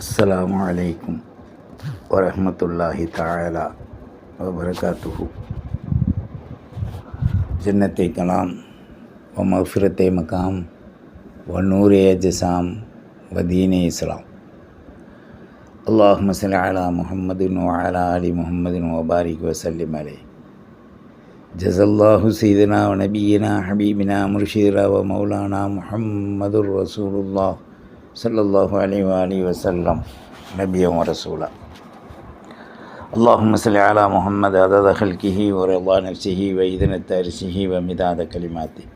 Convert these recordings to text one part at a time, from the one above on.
அஸ்லாம் வலைக்கும் வரமத்துல்லாஹி தாயலா வபரகாத்துஹு. ஜன்னத்தை கலாம் வமஃபிரத்தை மகாம் வநூரே ஜசாம் வதீனே இஸ்லாம். அல்லாஹ் மசல் அலா முஹம்மதின் அலா அலி முஹம்மதின் வபாரிக் வசல்லிம் அலை ஜசல்லாஹு சீதனா நபீனா ஹபீபினா முர்ஷீரா வ மௌலானா முஹம்மது ரசூலுல்லாஹ். صلى الله عليه وآله وسلم نبيا ورسولا. اللهم صل على محمد عدد خلقه ورضا نفسه وإذن تارسه ومداد كلماته.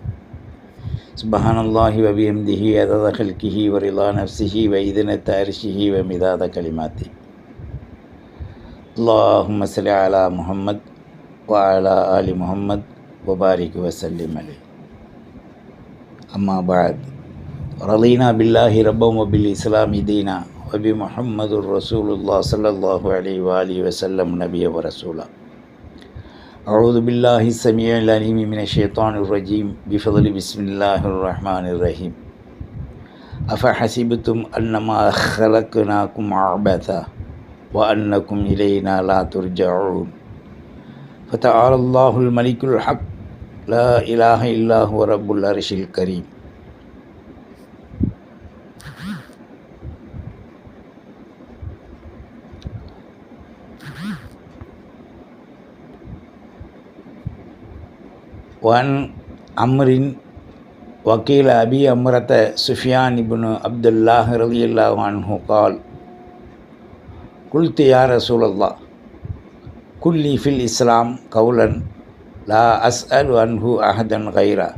سبحان الله وبحمده عدد خلقه ورضا نفسه وإذن تارسه ومداد كلماته. اللهم صل على محمد وعلى آل محمد وبارك وسلم عليه. أما بعد رضينا بالله ربا وبالإسلام دينا وبمحمد رسول الله صلى الله عليه وآله وسلم نبيا ورسولا. أعوذ بالله السميع العليم من الشيطان الرجيم. بفضل بسم الله الرحمن الرحيم. أفحسبتم أنما خلقناكم عبثا وأنكم إلينا لا ترجعون. فتعالى الله الملك الحق. لا إله إلا هو رب العرش الكريم. ஒன் அம்ரின் வக்கீல் அபி அம்ரத சுஃபியான் இபுனு அப்துல்லாஹ் ரலியல்லா வான்ஹு கால் குல்து யார் ரசூலல்லா குல்லி ஃபில் இஸ்லாம் கவுலன் லா அஸ் அல் அன்ஹு அஹதன் கைரா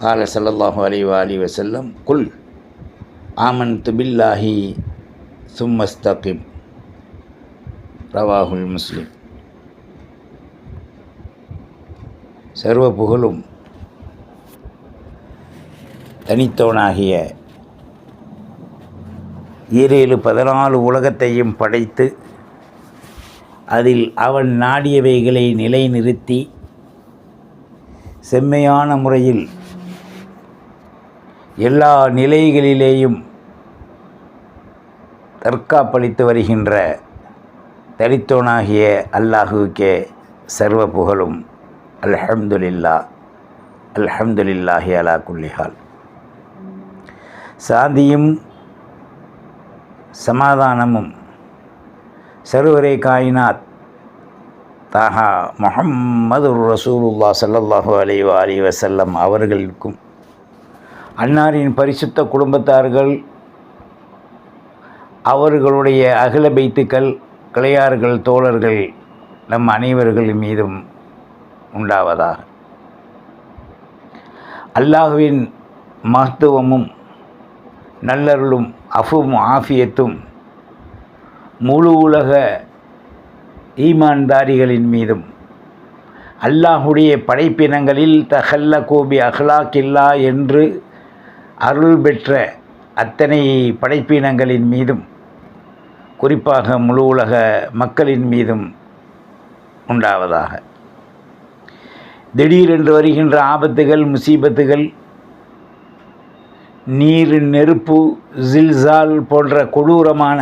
கால அலிவா அலி வசல்லம் குல் ஆமன் துபில்லாஹி சும்மஸ்தகிம் ரவாஹுல் முஸ்லீம் சர்வ புகழும் தனித்தவனாகிய ஈரேழு பதினாலு உலகத்தையும் படைத்து அதில் அவன் நாடியவைகளை நிலைநிறுத்தி செம்மையான முறையில் எல்லா நிலைகளிலேயும் தற்காப்பளித்து வருகின்ற தனித்தோனாகிய அல்லாஹுவுக்கே சர்வ புகழும். அல்ஹம்துலில்லா அல்ஹம்துலில்லாஹி அலா குல்லிஹால் சாந்தியும் சமாதானமும் சர்வரே காயினாத். தாஹா முஹம்மது ரசூலுல்லா சல்லல்லாஹு அலி அலி வசல்லம் அவர்களுக்கும் அன்னாரின் பரிசுத்த குடும்பத்தார்கள் அவர்களுடைய அகில பைத்துக்கள் கிளையார்கள் தோழர்கள் நம் அனைவர்கள் மீதும் உண்டாவதாக. அல்லாஹுவின் மகத்துவமும் நல்லருளும் அஃபும் ஆஃபியத்தும் முழு உலக ஈமான்தாரிகளின் மீதும் அல்லாஹுடைய படைப்பினங்களில் தஹல்ல கோபி அஹ்லாக்கில்லா என்று அருள் பெற்ற அத்தனை படைப்பினங்களின் மீதும் குறிப்பாக முழு உலக மக்களின் மீதும் உண்டாவதாக. திடீரென்று வருகின்ற ஆபத்துகள் முசீபத்துகள் நீர் நெருப்பு ஜில்சால் போன்ற கொடூரமான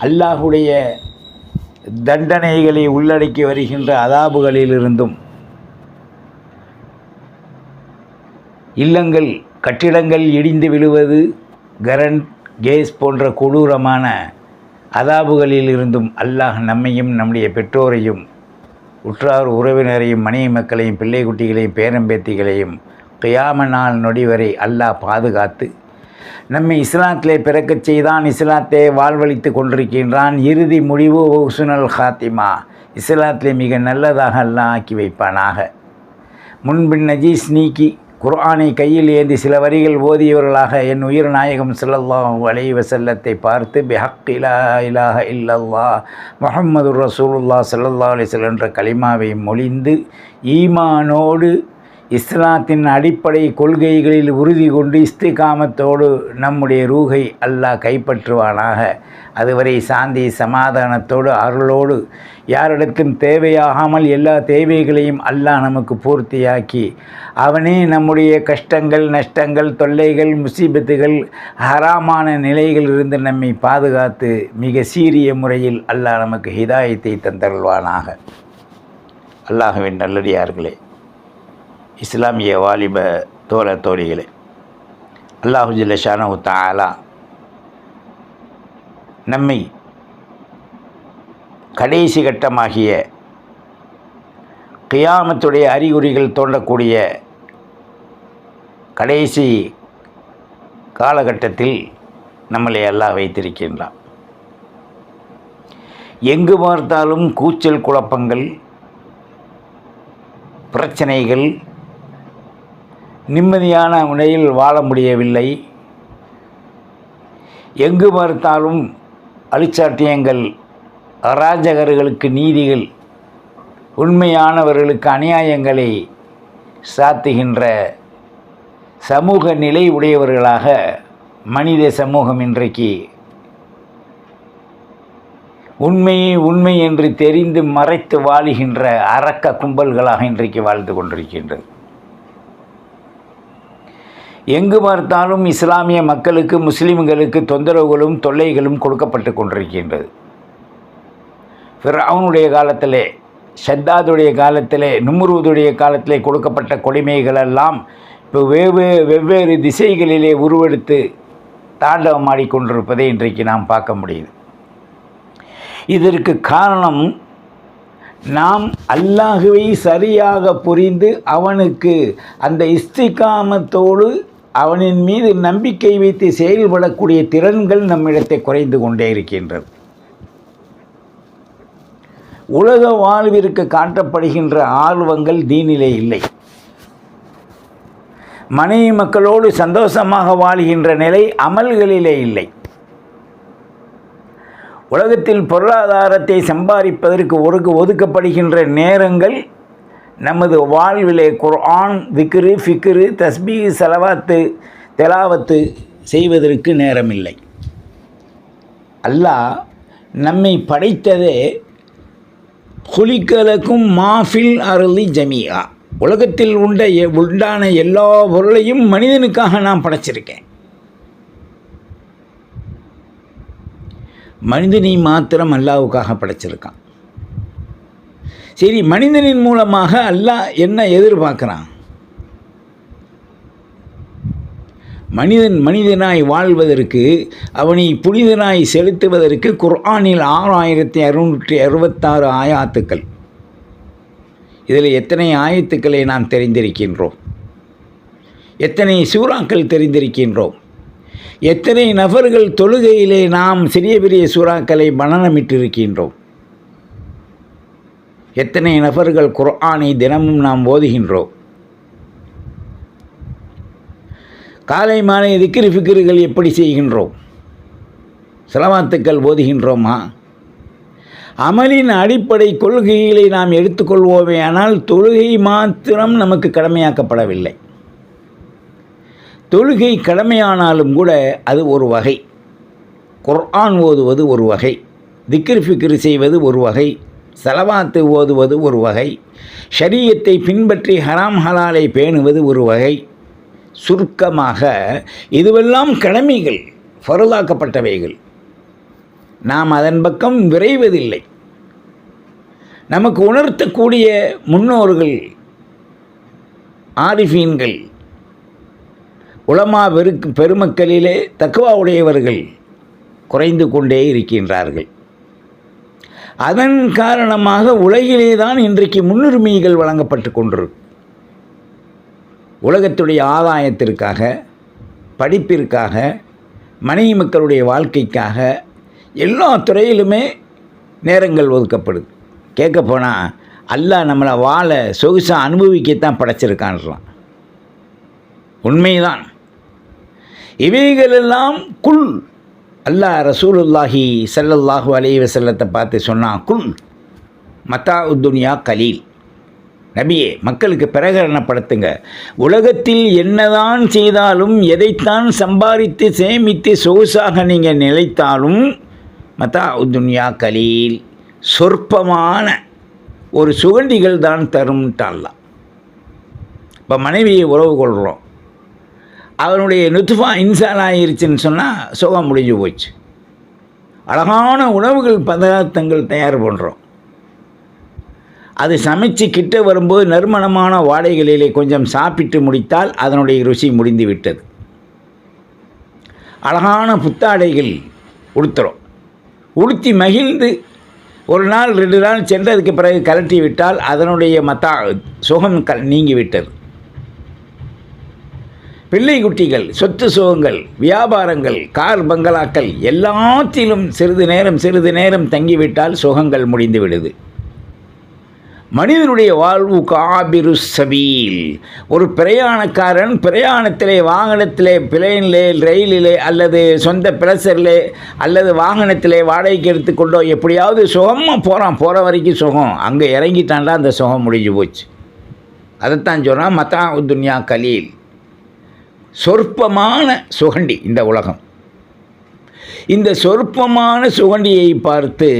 அல்லாஹுடைய தண்டனைகளை உள்ளடக்கி வருகின்ற அதாபுகளிலிருந்தும் இல்லங்கள் கட்டிடங்கள் இடிந்து விழுவது கரண்ட் கேஸ் போன்ற கொடூரமான அதாபுகளிலிருந்தும் அல்லாஹ் நம்மையும் நம்முடைய பெற்றோரையும் உற்றார் உறவினரையும் மனைவி மக்களையும் பிள்ளை குட்டிகளையும் பேரம்பேத்திகளையும் கியாம நாள் நொடி வரை அல்லாஹ் பாதுகாத்து நம்மை இஸ்லாத்திலே பிறக்கச் செய்தான் இஸ்லாத்தை வாழ்வழித்து கொண்டிருக்கின்றான். இறுதி முடிவு ஹுசுனல் ஹாத்திமா. இஸ்லாத்திலே மிக நல்லதாக அல்லாஹ் ஆக்கி வைப்பானாக. முன்பின் நஜீஸ் நீக்கி குர்ஆனை கையில் ஏந்தி சில வரிகள் ஓதியவர்களாக என் உயிர் நாயகம் செல்லல்லாம் வளைவ செல்லத்தை பார்த்து பிஹக் இலா இலாஹ இல்லல்லா முஹம்மது ரசூலுல்லா ஸல்லல்லாஹு அலைஹி என்ற கலிமாவை மொழிந்து ஈமானோடு இஸ்லாத்தின் அடிப்படை கொள்கைகளில் உறுதி கொண்டு இஸ்திகாமத்தோடு நம்முடைய ரூகை அல்லாஹ் கைப்பற்றுவானாக. அதுவரை சாந்தி சமாதானத்தோடு அருளோடு யாரிடத்தும் தேவையாகாமல் எல்லா தேவைகளையும் அல்லாஹ் நமக்கு பூர்த்தியாக்கி அவனே நம்முடைய கஷ்டங்கள் நஷ்டங்கள் தொல்லைகள் முசீபத்துகள் ஹராமான நிலைகளிலிருந்து நம்மை பாதுகாத்து மிக சீரிய முறையில் அல்லாஹ் நமக்கு ஹிதாயத்தை தந்தருள்வானாக. அல்லாஹுவின் நல்லடியார்களே இஸ்லாமிய வாலிப தோழ தோழிகளே அல்லாஹு ஜில்லஷானு தாலா நம்மை கடைசி கட்டமாகிய கியாமத்துடைய அறிகுறிகள் தோன்றக்கூடிய கடைசி காலகட்டத்தில் நம்மளை எல்லாம் வைத்திருக்கின்றான். எங்கு பார்த்தாலும் கூச்சல் குழப்பங்கள் பிரச்சனைகள் நிம்மதியான முறையில் வாழ முடியவில்லை. எங்கு பார்த்தாலும் அழிச்சாட்டியங்கள் அராஜகர்களுக்கு நீதிகள் உண்மையானவர்களுக்கு அநியாயங்களை சாத்துகின்ற சமூக நிலை உடையவர்களாக மனித சமூகம் இன்றைக்கு. உண்மையை உண்மை என்று தெரிந்து மறைத்து வாழுகின்ற அரக்க கும்பல்களாக இன்றைக்கு வாழ்ந்து கொண்டிருக்கின்றது. எங்கு பார்த்தாலும் இஸ்லாமிய மக்களுக்கு முஸ்லீம்களுக்கு தொந்தரவுகளும் தொல்லைகளும் கொடுக்கப்பட்டு கொண்டிருக்கின்றது. அவனுடைய காலத்திலே ஷத்தாதுடைய காலத்திலே நுமுருவதுடைய காலத்திலே கொடுக்கப்பட்ட கொடுமைகளெல்லாம் இப்போ வெவ்வே வெவ்வேறு திசைகளிலே உருவெடுத்து தாண்டவம் ஆடிக்கொண்டிருப்பதை இன்றைக்கு நாம் பார்க்க முடியுது. இதற்கு காரணம் நாம் அல்லாஹுவை சரியாக புரிந்து அவனுக்கு அந்த இஸ்திகாமத்தோடு அவனின் மீது நம்பிக்கை வைத்து செயல்படக்கூடிய திறன்கள் நம்மிடத்தை குறைந்து கொண்டே இருக்கின்றது. உலக வாழ்விற்கு காட்டப்படுகின்ற ஆர்வங்கள் தீனிலே இல்லை. மனைவி மக்களோடு சந்தோஷமாக வாழ்கின்ற நிலை அமல்களிலே இல்லை. உலகத்தில் பொருளாதாரத்தை சம்பாதிப்பதற்கு ஒரு ஒதுக்கப்படுகின்ற நேரங்கள் நமது வாழ்விலே குர்ஆன் விக்ரு ஃபிக்ரு தஸ்பீ செலவாத்து தெலாவத்து செய்வதற்கு நேரமில்லை. அல்லாஹ் நம்மை படைத்ததே குலிக்கலக்கும் மாஃபில் அருளி ஜமியா உலகத்தில் உண்ட உண்டான எல்லா பொருளையும் மனிதனுக்காக நான் படைச்சிருக்கேன். மனிதனை மாத்திரம் அல்லாவுக்காக படைச்சிருக்கான். சரி மனிதனின் மூலமாக அல்லாஹ் என்ன எதிர்பார்க்குறான்? மனிதன் மனிதனாய் வாழ்வதற்கு அவனை புனிதனாய் செலுத்துவதற்கு குர்ஆனில் ஆறாயிரத்தி அறுநூற்றி அறுபத்தாறு ஆயாத்துக்கள். இதில் எத்தனை ஆயத்துக்களை நாம் தெரிந்திருக்கின்றோம்? எத்தனை சூறாக்கள் தெரிந்திருக்கின்றோம்? எத்தனை நபர்கள் தொழுகையிலே நாம் சிறிய பெரிய சூறாக்களை மனநமிட்டிருக்கின்றோம்? எத்தனை நபர்கள் குர்ஆனை தினமும் நாம் ஓதுகின்றோம்? காலை மாலை திக்கிரி ஃபிக்கிர்கள் எப்படி செய்கின்றோம்? சிலவாத்துக்கள் ஓதுகின்றோமா? அமலின் அடிப்படை கொள்கைகளை நாம் எடுத்துக்கொள்வோமே ஆனால் தொழுகை மாத்திரம் நமக்கு கடமையாக்கப்படவில்லை. தொழுகை கடமையானாலும் கூட அது ஒரு வகை. குர்ஆன் ஓதுவது ஒரு வகை. திக்ரு ஃபிக்ரு செய்வது ஒரு வகை. செலவாத்து ஓதுவது ஒரு வகை. ஷரியத்தை பின்பற்றி ஹராம் ஹலாலை பேணுவது ஒரு வகை. சுருக்கமாக இதுவெல்லாம் கடமைகள் பொருளாக்கப்பட்டவைகள் நாம் அதன் பக்கம் விரைவதில்லை. நமக்கு உணர்த்தக்கூடிய முன்னோர்கள் ஆரிஃபீன்கள் உலமா பெருக்கு பெருமக்களிலே தக்குவா உடையவர்கள் குறைந்து கொண்டே இருக்கின்றார்கள். அதன் காரணமாக உலகிலே தான் இன்றைக்கு முன்னுரிமைகள் வழங்கப்பட்டு கொண்டிருக்கு உலகத்துடைய ஆதாயத்திற்காக படிப்பிற்காக மனைவி மக்களுடைய வாழ்க்கைக்காக எல்லா துறையிலுமே நேரங்கள் ஒதுக்கப்படுது. கேட்க போனால் அல்லாஹ் நம்மளை வாழ சொகுசாக அனுபவிக்கத்தான் படைச்சிருக்கான்றான். உண்மைதான். இவைகளெல்லாம் குள் அல்லாஹ் ரசூலுல்லாஹி சல்லல்லாஹு அலைஹி வஸல்லத்தை பார்த்து சொன்னான் குன் மத்தா உத்துனியா கலீல். நபியே மக்களுக்கு பிரகடனப்படுத்துங்க. உலகத்தில் என்னதான் செய்தாலும் எதைத்தான் சம்பாதித்து சேமித்து சொகுசாக நீங்கள் நிலைத்தாலும் மத்தா உத்துனியா கலீல். சொற்பமான ஒரு சுகண்டிகள் தான் தரும்ட்டாலாம் இப்போ மனைவியை உறவு கொள்கிறோம் அவனுடைய நுத்துஃபா இன்சான் ஆயிருச்சுன்னு சொன்னால் சுகம் முடிஞ்சு போச்சு. அழகான உணவுகள் பதார்த்தங்கள் தயார் பண்ணுறோம் அது சமைச்சு கிட்ட வரும்போது நறுமணமான வாடைகளிலே கொஞ்சம் சாப்பிட்டு முடித்தால் அதனுடைய ருசி முடிந்து விட்டது. அழகான புத்தாடைகள் உடுத்துறோம். உடுத்தி மகிழ்ந்து ஒரு நாள் ரெண்டு நாள் சென்றதுக்கு பிறகு கலட்டி விட்டால் அதனுடைய மத்தா சுகம் க நீங்கிவிட்டது பிள்ளை குட்டிகள் சொத்து சுகங்கள் வியாபாரங்கள் கார் பங்களாக்கள் எல்லாத்திலும் சிறிது நேரம் சிறிது நேரம் தங்கிவிட்டால் சுகங்கள் முடிந்து விடுது. மனிதனுடைய வாழ்வு காபிரு சபீல். ஒரு பிரயாணக்காரன் பிரயாணத்திலே வாகனத்திலே பிளேனிலே ரயிலிலே அல்லது சொந்த பிளசரிலே அல்லது வாகனத்திலே வாடகைக்கு எடுத்துக்கொண்டோ எப்படியாவது சுகமாக போகிறான் போகிற வரைக்கும் சுகம். அங்கே இறங்கிட்டான்டா அந்த சுகம் முடிஞ்சு போச்சு. அதைத்தான் சொல்கிறான் மத்தா துன்யா கலீல். சொற்பமான சுகண்டி இந்த உலகம். இந்த சொற்பமான சுகண்டியை பார்த்து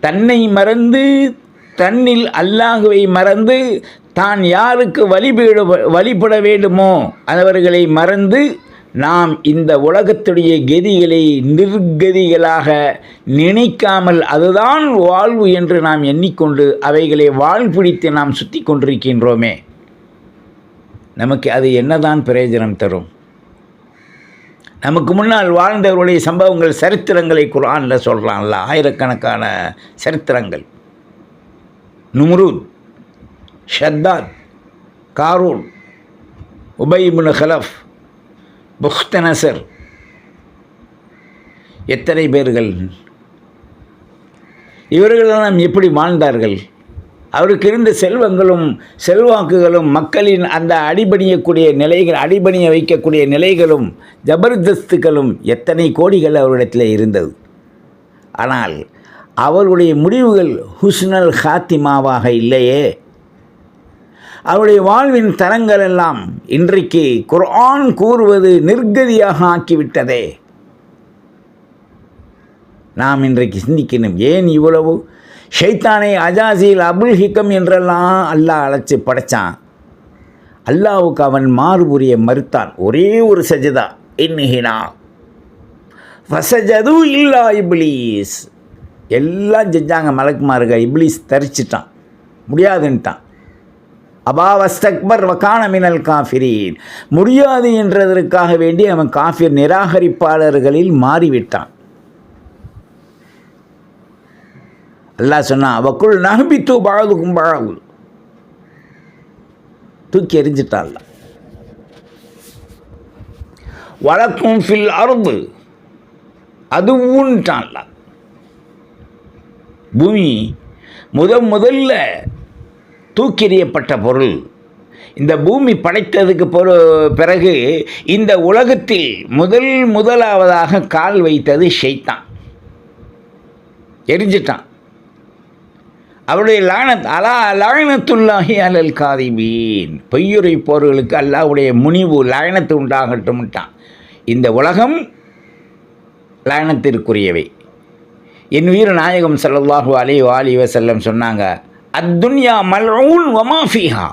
தன்னை மறந்து தன்னில் அல்லாஹுவை மறந்து தான் யாருக்கு வழிபட வழிபட வேண்டுமோ அவர்களை மறந்து நாம் இந்த உலகத்துடைய கதிகளை நிர்கதிகளாக நினைக்காமல் அதுதான் வாழ்வு என்று நாம் எண்ணிக்கொண்டு அவைகளை வாழ்பிடித்து நாம் சுற்றி கொண்டிருக்கின்றோமே. நமக்கு அது என்னதான் பிரயோஜனம் தரும்? நமக்கு முன்னால் வாழ்ந்தவர்களுடைய சம்பவங்கள் சரித்திரங்களை குரானில் சொல்கிறான்ல ஆயிரக்கணக்கான சரித்திரங்கள். நும்ரூத் ஷத்தாத் காரூன் உபைமுன் ஹலஃப் புக்தனசர் எத்தனை பேர்கள்? இவர்களெல்லாம் எப்படி வாழ்ந்தார்கள்? அவருக்கு இருந்த செல்வங்களும் செல்வாக்குகளும் மக்களின் அந்த அடிபணியக்கூடிய நிலைகள் அடிபணிய வைக்கக்கூடிய நிலைகளும் ஜபர்தஸ்துகளும் எத்தனை கோடிகள் அவரிடத்தில் இருந்தது. ஆனால் அவருடைய முடிவுகள் ஹுஸ்னல் ஹாத்திமாவாக இல்லையே. அவருடைய வாழ்வின் தரங்கள் எல்லாம் இன்றைக்கு குர்ஆன் கூறுவது நிர்கதியாக ஆக்கிவிட்டதே. நாம் இன்றைக்கு சிந்திக்கணும் ஏன் இவ்வளவு? ஷைத்தானை அஜாசில் அபுல் ஹிக்கம் என்றெல்லாம் அல்லாஹ் அழைச்சி படைத்தான் அல்லாவுக்கு அவன் மாறுபுரிய மறுத்தான். ஒரே ஒரு சஜதா இன்னுகினா ஃபசஜது இல்லா இப்ளீஸ் எல்லாம் செஞ்சாங்க மலக்குமாருக இப்ளீஸ் தரிச்சிட்டான். முடியாதுன்ட்டான். அபாவஸ்தக்பர் வக்கான மினல் காஃபிரீன் முடியாது என்றதற்காக வேண்டி அவன் காஃபிர் நிராகரிப்பாளர்களில் மாறிவிட்டான். அல்லாஹ் சொன்னான் அவக்குள் தூ பழகுக்கும் பழகு தூக்கி எரிஞ்சிட்டாள் வழக்கும் ஃபில் அருது. ஊன்ட்டான்ல பூமி முத முதல்ல தூக்கெறியப்பட்ட பொருள் இந்த பூமி படைத்ததுக்கு பொரு பிறகு இந்த உலகத்தில் முதல் முதலாவதாக கால் வைத்தது ஷைத்தான். எரிஞ்சிட்டான். அவருடைய லானத் அலா லாயனத்துள்ளாகி அலல் காதிபீன். பொய்யுரைப்போர்களுக்கு அல்லாவுடைய முனிவு லாயனத்து உண்டாகட்டும்ட்டான். இந்த உலகம் லாயனத்திற்குரியவை என் உயிர் நாயகம் ஸல்லல்லாஹு அலி வாலி வசல்லம் சொன்னாங்க அத்துன்யா மல்ரூன் வமாஃபிஹா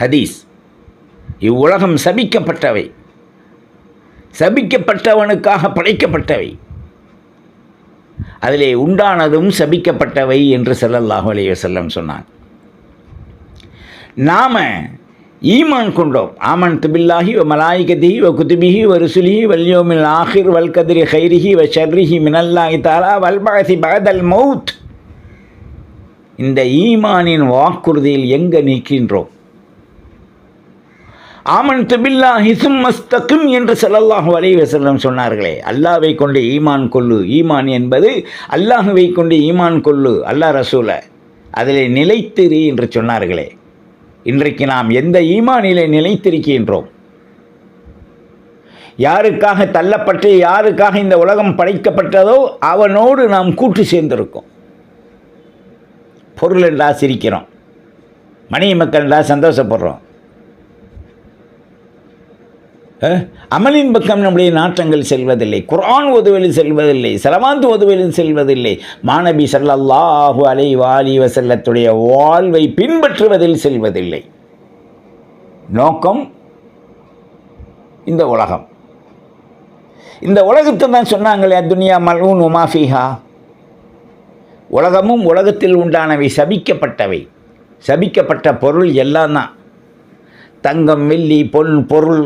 ஹதீஸ். இவ்வுலகம் சபிக்கப்பட்டவை. சபிக்கப்பட்டவனுக்காக படைக்கப்பட்டவை. அதிலே உண்டானதும் சபிக்கப்பட்டவை என்று செல்லல்லாஹு அலைய செல்லம் சொன்னான் நாம ஈமான் கொண்டோம். ஆமன் துபில்லாஹி வ மலாயிகதிஹி வ குதுபிஹி வ ருசுலிஹி வல்யோமில் ஆஹிர் வல் கதிரி ஹைரிஹி வ ஷர்ரிஹி மினல்லாஹி தாலா வல் பகதல் மவுத் மௌத். இந்த ஈமானின் வாக்குறுதியில் எங்கே நிற்கின்றோம்? ஆமன் துபில்லா ஹிசும் மஸ்தக்கும் என்று செல்லல்லாஹ் அலைஹி வஸல்லம் சொன்னார்களே. அல்லாவை கொண்டு ஈமான் கொள்ளு. ஈமான் என்பது அல்லாஹுவை கொண்டு ஈமான் கொள்ளு. அல்லாஹ் ரசூல அதில் நிலைத்திரு என்று சொன்னார்களே. இன்றைக்கு நாம் எந்த ஈமானிலே நிலைத்திருக்கின்றோம்? யாருக்காக தள்ளப்பட்டு யாருக்காக இந்த உலகம் படைக்கப்பட்டதோ அவனோடு நாம் கூட்டு சேர்ந்திருக்கோம். பொருள் என்றா சிரிக்கிறோம். மணி மக்கள் என்றா சந்தோஷப்படுறோம். அமலின் பக்கம் நம்முடைய நாட்டங்கள் செல்வதில்லை. குரான் உதவியில் செல்வதில்லை. சலமாந்து உதவியில் செல்வதில்லை. மாணவி ஸல்லல்லாஹு அலை வாலி வசல்லத்துடைய வாழ்வை பின்பற்றுவதில் செல்வதில்லை. நோக்கம் இந்த உலகம். இந்த உலகத்தை தான் சொன்னாங்களே துனியா மல்ஊன் உமாஃபிஹா உலகமும் உலகத்தில் உண்டானவை சபிக்கப்பட்டவை. சபிக்கப்பட்ட பொருள் எல்லாம் தான். தங்கம் வெள்ளி பொன் பொருள்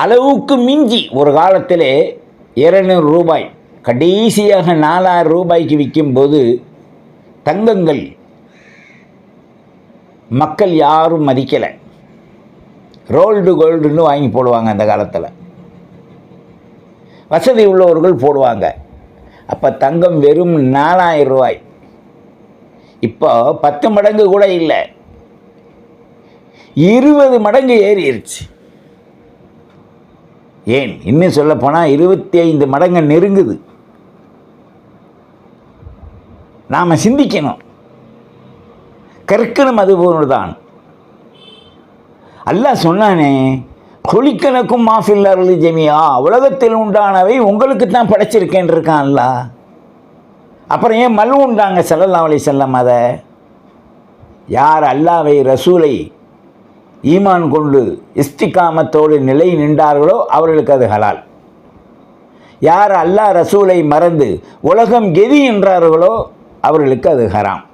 அளவுக்கு மிஞ்சி ஒரு காலத்திலே இருநூறு ரூபாய் கடைசியாக நாலாயிரம் ரூபாய்க்கு விற்கும்போது தங்கங்கள் மக்கள் யாரும் மதிக்கலை. ரோல்டு கோல்டுன்னு வாங்கி போடுவாங்க அந்த காலத்தில். வசதி உள்ளவர்கள் போடுவாங்க. அப்போ தங்கம் வெறும் நாலாயிரம் ரூபாய். இப்போ பத்து மடங்கு கூட இல்லை. இருபது மடங்கு ஏறிடுச்சு ஏன்? இன்னும் சொல்ல போனால் இருபத்தி ஐந்து மடங்கு நெருங்குது. நாம் சிந்திக்கணும். கற்கணும் அது தான் அல்லாஹ் சொன்னானே குளிக்கணக்கும் மாஃபில் அருள் ஜெமியா உலகத்தில் உண்டானவை உங்களுக்கு தான் படைச்சிருக்கேன் இருக்கான் அல்லாஹ். அப்புறம் ஏன் மலு உண்டாங்க செல்லலாம் அலைஹி செல்லம் அதை? யார் அல்லாவை ரசூலை ஈமான் கொண்டு இஸ்திகாமத்தோடு நிலை நின்றார்களோ அவர்களுக்கு அது ஹலால். யார் அல்லாஹ் ரசூலை மறந்து உலகம் கெதி என்றார்களோ அவர்களுக்கு அது ஹராம்.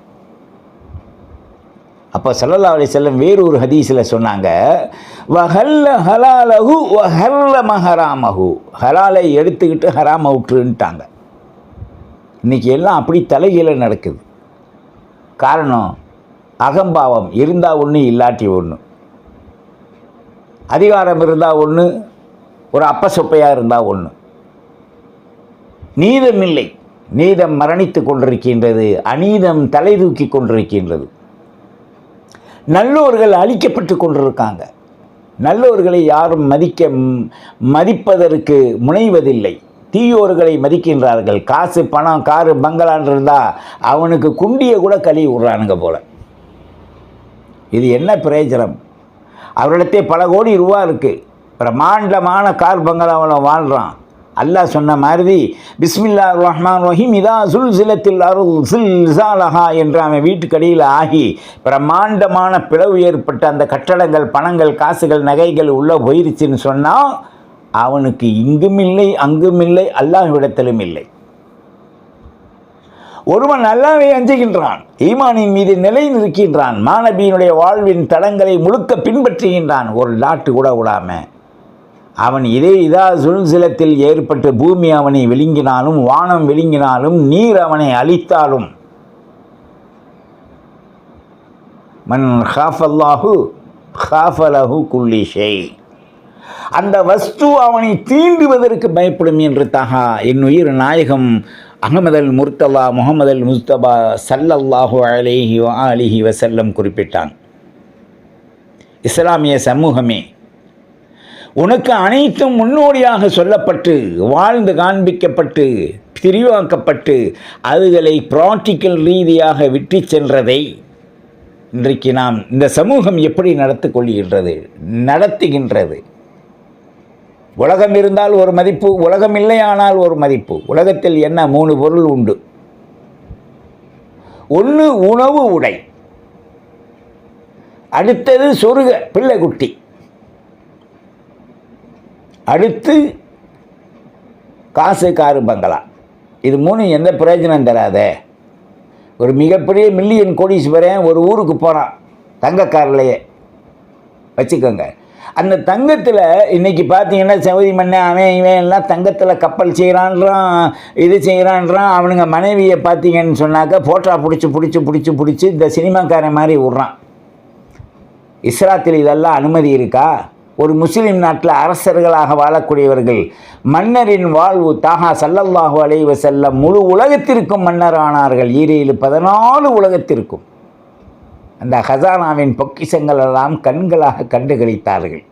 அப்போ சல்லல்லா அலி செல்லம் வேறு ஒரு ஹதீஸில் சொன்னாங்க வஹல்ல ஹலாலகு வஹல்ல மஹராமஹு. ஹலாலை எடுத்துக்கிட்டு ஹராம விட்டுருன்ட்டாங்க. இன்றைக்கி எல்லாம் அப்படி தலைகீழ நடக்குது. காரணம் அகம்பாவம். இருந்தால் ஒன்று இல்லாட்டி ஒன்று அதிகாரம் இருந்தால் ஒன்று ஒரு அப்ப சொப்பையாக இருந்தால் ஒன்று நீதம் இல்லை. நீதம் மரணித்து கொண்டிருக்கின்றது. அநீதம் தலை தூக்கி கொண்டிருக்கின்றது. நல்லோர்கள் அழிக்கப்பட்டு கொண்டிருக்காங்க. நல்லோர்களை யாரும் மதிக்க மதிப்பதற்கு முனைவதில்லை. தீயோர்களை மதிக்கின்றார்கள். காசு பணம் காரு பங்களான் இருந்தால் அவனுக்கு குண்டியை கூட கழுவி விட்றானுங்க போல. இது என்ன பிரயோஜனம்? அவரிடத்தே பல கோடி ரூபா இருக்குது பிரம்மாண்டமான கார் பங்களாவில் வாழ்கிறான் அல்லாஹ் சொன்ன மாதிரி பிஸ்மில்லா ரஹ்மான் ரஹீம் இதா சுல் சிலத்தில் அருள் சில் சாலஹா என்று அவன் வீட்டுக்கடியில் ஆகி பிரம்மாண்டமான பிளவு ஏற்பட்ட அந்த கட்டடங்கள் பணங்கள் காசுகள் நகைகள் உள்ளே போயிருச்சுன்னு சொன்னால் அவனுக்கு இங்கும் இல்லை அங்கும் இல்லை அல்லாஹ்விடத்திலும் இல்லை. ஒருவன் அல்லாவை அஞ்சுகின்றான் ஈமானின் மீது நிலை நிற்கின்றான் மாணவியினுடைய வாழ்வின் தடங்களை முழுக்க பின்பற்றுகின்றான் ஒரு டாட்டு கூட விடாம. அவன் இதே இதா சுழ்சிலத்தில் ஏற்பட்டு பூமி அவனை விழுங்கினாலும் வானம் விழுங்கினாலும் நீர் அவனை அழித்தாலும். மன் ஹாஃபல்லாஹு ஹாஃபலஹு குல்லி ஷெய் அந்த வஸ்து அவனை தீண்டுவதற்கு பயப்படும் என்று தகா என் உயிர் நாயகம் அகமதல் முர்த்தலா முகமதல் முஸ்தபா சல்லல்லாஹு அலேஹி அலிஹி வசல்லம் குறிப்பிட்டான் இஸ்லாமிய சமூகமே உனக்கு அனைத்தும் முன்னோடியாக சொல்லப்பட்டு வாழ்ந்து காண்பிக்கப்பட்டு பிரிவாக்கப்பட்டு அதுகளை ப்ராக்டிக்கல் ரீதியாக விட்டு சென்றதை இன்றைக்கு நாம் இந்த சமூகம் எப்படி நடத்து கொள்கின்றது நடத்துகின்றது. உலகம் இருந்தால் ஒரு மதிப்பு உலகம் இல்லையானால் ஒரு மதிப்பு. உலகத்தில் என்ன? மூணு பொருள் உண்டு. ஒன்று உணவு உடை. அடுத்தது சொருக பிள்ளை குட்டி. அடுத்து காசு காரு பங்களா. இது மூணு எந்த பிரயோஜனம் தராத? ஒரு மிகப்பெரிய மில்லியன் கோடீஸ்வரன் ஒரு ஊருக்கு போகிறான் தங்க கார்லையே வச்சுக்கோங்க. அந்த தங்கத்தில் இன்றைக்கி பார்த்தீங்கன்னா சவுதி மண்ணை அவன் இவன் எல்லாம் தங்கத்தில் கப்பல் செய்கிறான்றான் இது செய்கிறான்றான் அவனுங்க மனைவியை பார்த்தீங்கன்னு சொன்னாக்கா போட்டா பிடிச்சி பிடிச்சி பிடிச்சி பிடிச்சி இந்த சினிமாக்காரன் மாதிரி விட்றான். இஸ்ராத்தில் இதெல்லாம் அனுமதி இருக்கா? ஒரு முஸ்லீம் நாட்டில் அரசர்களாக வாழக்கூடியவர்கள் மன்னரின் வாழ்வு தாகா சல்லல்லாஹு அலைவ செல்ல முழு உலகத்திற்கும் மன்னர் ஆனார்கள் ஈரேழு பதினாலு உலகத்திற்கும். அந்த ஹசானாவின் பொக்கிஷங்கள் எல்லாம் கண்களாக கண்டுகளித்தார்கள்.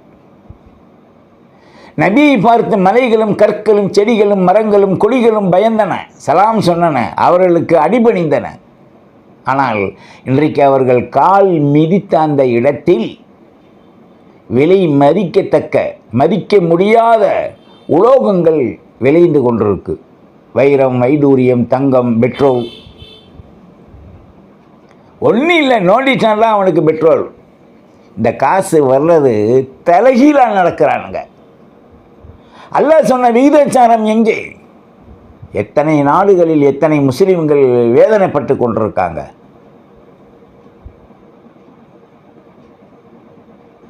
நபியை பார்த்து மலைகளும் கற்களும் செடிகளும் மரங்களும் கொடிகளும் பயந்தன. சலாம் சொன்னன அவர்களுக்கு அடிபணிந்தன. ஆனால் இன்றைக்கு அவர்கள் கால் மிதித்த அந்த இடத்தில் விலை மதிக்கத்தக்க மதிக்க முடியாத உலோகங்கள் விளைந்து கொண்டிருக்கு. வைரம் வைடூரியம் தங்கம் பெட்ரோல் ஒன்றும் இல்லை நோண்டிச்சான் தான் அவனுக்கு பெட்ரோல் இந்த காசு வர்றது தலைகீழாக நடக்கிறானுங்க. அல்லாஹ் சொன்ன விகிதாச்சாரம் எங்கே? எத்தனை நாடுகளில் எத்தனை முஸ்லீம்கள் வேதனைப்பட்டு கொண்டிருக்காங்க?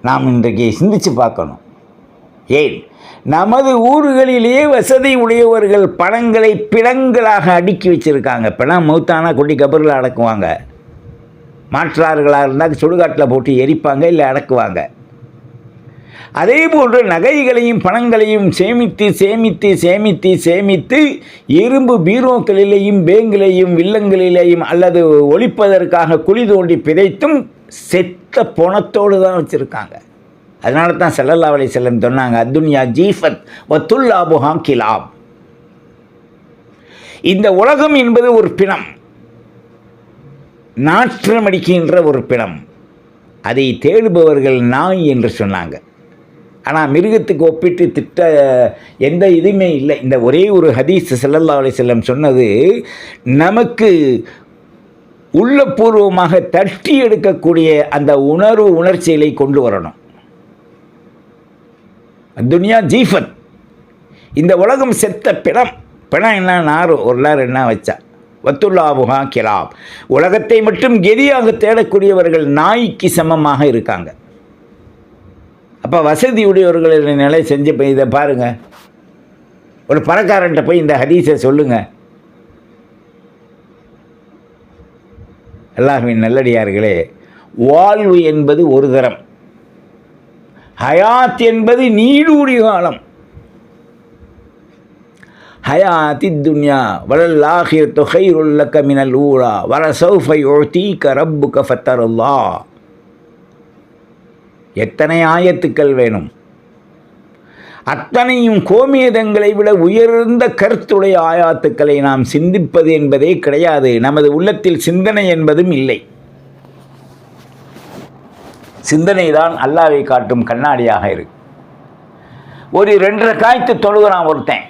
நாம் இன்றைக்கு சிந்திச்சு பார்க்கணும். ஏன்? நமது ஊர்களிலேயே வசதி உடையவர்கள் பணங்களை பிணங்களாக அடுக்கி வச்சுருக்காங்க. பிணம் மௌத்தானா கொட்டி கபரில் அடக்குவாங்க. மாற்றார்களாக இருந்தால் சுடுகாட்டில் போட்டு எரிப்பாங்க இல்லை அடக்குவாங்க. அதே போன்று நகைகளையும் பணங்களையும் சேமித்து சேமித்து சேமித்து சேமித்து இரும்பு பீரோக்களிலேயும் பேங்கிலேயும் வில்லங்களிலேயும் அல்லது ஒழிப்பதற்காக குழி தோண்டி பிதைத்தும் செத்த பணத்தோடு தான் வச்சுருக்காங்க. அதனால தான் செல்லல்லா அலை செல்லம் சொன்னாங்க அத்துன்யா ஜீஃபத் வத்துல்லாபுஹா கிலாப். இந்த உலகம் என்பது ஒரு பிணம். நாற்றமடிக்கின்ற ஒரு பிணம். அதை தேடுபவர்கள் நாய் என்று சொன்னாங்க. ஆனால் மிருகத்துக்கு ஒப்பிட்டு திட்ட எந்த இதுவுமே இல்லை. இந்த ஒரே ஒரு ஹதீஸ் செல்லல்லா அலி செல்லம் சொன்னது நமக்கு உள்ளபூர்வமாக தட்டி எடுக்கக்கூடிய அந்த உணர்வு உணர்ச்சிகளை கொண்டு வரணும். துனியா ஜீஃபன். இந்த உலகம் செத்த பிணம். பிணம் என்ன? நார் ஒரு நாள் என்ன வச்சா? வத்துல்லாபுகா கிலாப். உலகத்தை மட்டும் கெதியாக தேடக்கூடியவர்கள் நாய்க்கு சமமாக இருக்காங்க. அப்போ வசதி உடையவர்கள் நிலை செஞ்சு போய் இதை பாருங்கள் ஒரு பணக்காரன்ட்ட போய் இந்த ஹதீஸை சொல்லுங்கள் அல்லாஹ்வின் நல்லடியார்களே வாழ்வு என்பது ஒரு தரம். ஹயாத் என்பது நீடூடி காலம். ஹயாத்தி துன்யா வலல் ஆஹிர் தொகைருல்லக்க மினல் ஊழா வர சௌஃபை ஒழ்த்தீக்க ரப்புக்க கஃபத்தருல்லா எத்தனை ஆயத்துக்கள் வேணும்? அத்தனையும் கோமியதங்களை விட உயர்ந்த கருத்துடைய ஆயாத்துக்களை நாம் சிந்திப்பது என்பதே கிடையாது. நமது உள்ளத்தில் சிந்தனை என்பதும் இல்லை. சிந்தனை தான் அல்லாவை காட்டும் கண்ணாடியாக இருக்கு. ஒரு ரெண்டரை காய்த்து தொழுகிறான் ஒருத்தன்.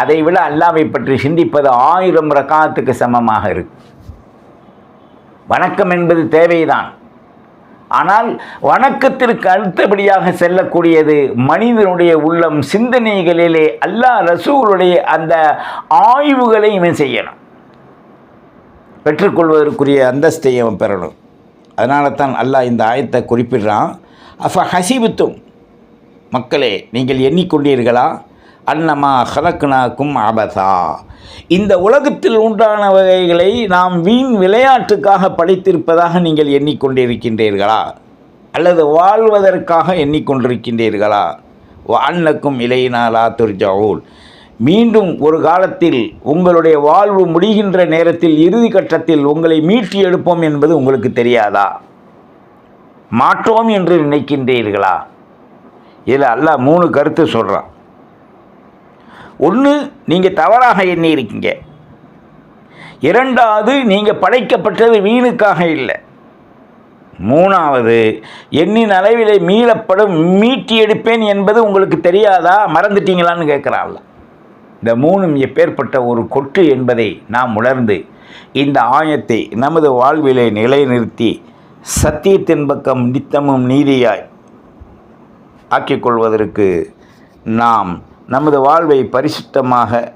அதை விட அல்லாவை பற்றி சிந்திப்பது ஆயிரம் ரகாத்துக்கு சமமாக இருக்கு. வணக்கம் என்பது தேவைதான். ஆனால் வணக்கத்திற்கு அடுத்தபடியாக செல்லக்கூடியது மனிதனுடைய உள்ளம் சிந்தனைகளிலே அல்லாஹ் ரசூலுடைய அந்த ஆய்வுகளை இவன் செய்யணும். பெற்றுக்கொள்வதற்குரிய அந்தஸ்தை அவன் பெறணும். அதனால தான் அல்லாஹ் இந்த ஆயத்தை குறிப்பிடுறான். அஃப ஹசிபுத்தும் மக்களே நீங்கள் எண்ணிக்கொண்டீர்களா? அன்னமா ஹலக்னாக்கும் அபதா. இந்த உலகத்தில் உண்டான வகைகளை நாம் வீண் விளையாட்டுக்காக படைத்திருப்பதாக நீங்கள் எண்ணிக்கொண்டிருக்கின்றீர்களா? அல்லது வாழ்வதற்காக எண்ணிக்கொண்டிருக்கின்றீர்களா? அன்னக்கும் இலையினாலா துர்ஜவுல் மீண்டும் ஒரு காலத்தில் உங்களுடைய வாழ்வு முடிகின்ற நேரத்தில் இறுதி கட்டத்தில் உங்களை மீட்டி எடுப்போம் என்பது உங்களுக்கு தெரியாதா? மாற்றோம் என்று நினைக்கின்றீர்களா? இதில் அல்லாஹ் மூணு கருத்து சொல்கிறான் ஒன்று நீங்கள் தவறாக எண்ணி இருக்கீங்க இரண்டாவது நீங்கள் படைக்கப்பட்டது வீணுக்காக இல்லை. மூணாவது எண்ணின் அளவிலே மீளப்படும் மீட்டி எடுப்பேன் என்பது உங்களுக்கு தெரியாதா? மறந்துட்டீங்களான்னு கேட்குறாள். இந்த மூணும் எப்பேற்பட்ட ஒரு கொட்டு என்பதை நாம் உணர்ந்து இந்த ஆயத்தை நமது வாழ்விலே நிலைநிறுத்தி சத்தியத்தின் பக்கம் நித்தமும் நீதியாய் ஆக்கிக்கொள்வதற்கு நாம் நமது வாழ்வை பரிசுத்தமாக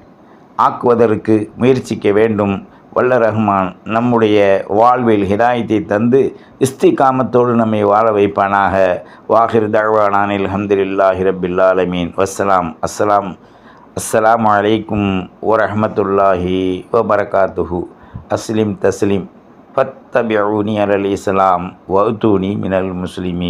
ஆக்குவதற்கு முயற்சிக்க வேண்டும். வல்ல ரஹ்மான் நம்முடைய வாழ்வில் ஹிதாயத்தை தந்து இஸ்திகாமத்தோடு நம்மை வாழ வைப்பானாக. வாஹிர் தழ்வானானில் ஹம்துலில்லாஹி ரபில்லாலமீன் வஸ்ஸலாம் அஸ்ஸலாம். அஸ்ஸலாமு அலைக்கும் வரஹமத்துல்லாஹி வபரகாத்துஹு. அஸ்லிம் தஸ்லிம். ஃபத்தபியூனி அலல் இஸ்லாம். வௌத்தூனி மினல் முஸ்லிமி